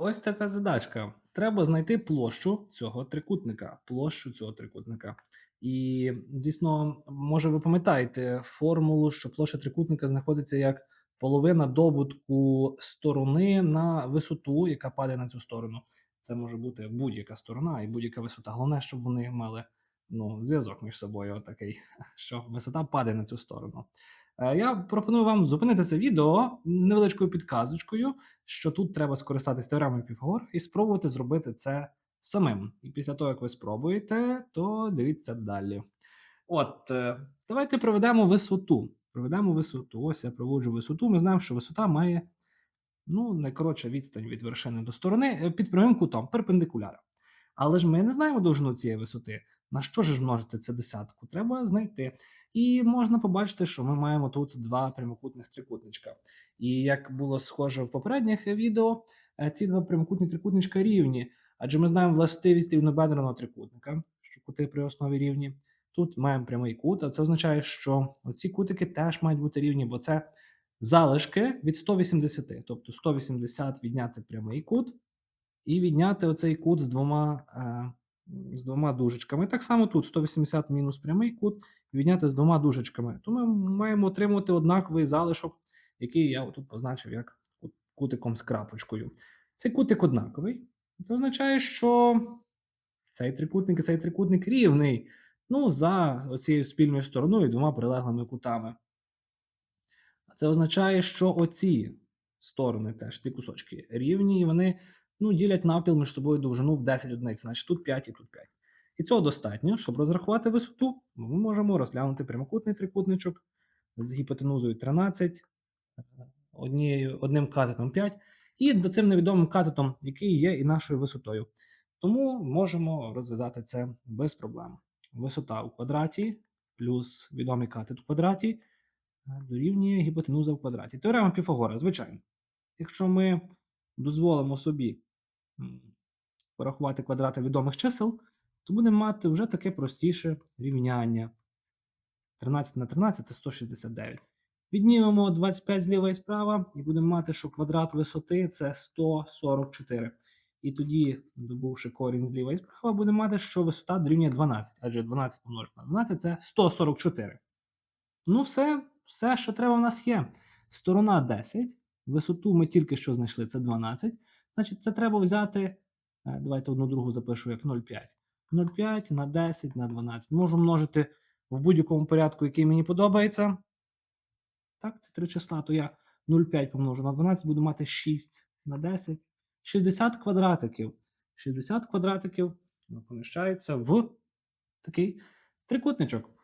Ось така задачка. Треба знайти площу цього трикутника. Площу цього трикутника. І дійсно, може, ви пам'ятаєте формулу, що площа трикутника знаходиться як половина добутку сторони на висоту, яка падає на цю сторону. Це може бути будь-яка сторона і будь-яка висота. Головне, щоб вони мали ну, зв'язок між собою, отакий, що висота падає на цю сторону. Е, Я пропоную вам зупинити це відео з невеличкою підказочкою, що тут треба скористатись теоремою Піфагора і спробувати зробити це самим. І після того, як ви спробуєте, то дивіться далі. От, е, давайте проведемо висоту. Проведемо висоту. Ось я проводжу висоту. Ми знаємо, що висота має ну, найкоротша відстань від вершини до сторони е, під прямим кутом, перпендикуляра. Але ж ми не знаємо довжину цієї висоти. На що ж множити це десятку? Треба знайти. І можна побачити, що ми маємо тут два прямокутних трикутничка. І як було схоже в попередніх відео, е, ці два прямокутні трикутничка рівні, адже ми знаємо властивість рівнобедреного трикутника, що кути при основі рівні. Тут маємо прямий кут, а це означає, що оці кутики теж мають бути рівні, бо це залишки від 180. Тобто 180 відняти прямий кут, і відняти оцей кут з двома, е, з двома дужечками. Так само тут 180 мінус прямий кут, відняти з двома дужечками. То ми маємо отримати однаковий залишок, який я тут позначив як кутиком з крапочкою. Цей кутик однаковий. Це означає, що цей трикутник і цей трикутник рівний. Ну, за оцією спільною стороною двома прилеглими кутами. Це означає, що оці сторони теж, ці кусочки рівні, і вони ну, ділять навпіл між собою довжину в 10 одиниць, значить тут 5 і тут 5. І цього достатньо, щоб розрахувати висоту, ми можемо розглянути прямокутний трикутничок з гіпотенузою 13, однією, одним катетом 5, і до цим невідомим катетом, який є і нашою висотою. Тому можемо розв'язати це без проблем. Висота у квадраті плюс відомий катет у квадраті е, дорівнює гіпотенуза в квадраті. Теорема Піфагора, звичайно. Якщо ми дозволимо собі порахувати квадрати відомих чисел, то будемо мати вже таке простіше рівняння. 13 на 13 це 169. Віднімемо 25 зліва і справа, і будемо мати, що квадрат висоти це 144. І тоді, добувши корінь зліва і справа, будемо мати, що висота дорівнює 12, адже 12 помножити на 12 це 144. Ну, все, все, що треба в нас є. Сторона 10, висоту ми тільки що знайшли, це 12. Значить, це треба взяти. е, Давайте одну другу запишу як 0,5. 0,5 на 10 на 12. Можу множити в будь-якому порядку, який мені подобається. Так, це три числа, то я 0,5 помножу на 12, буду мати 6 на 10. 60 квадратиків. 60 квадратиків поміщається в такий трикутничок.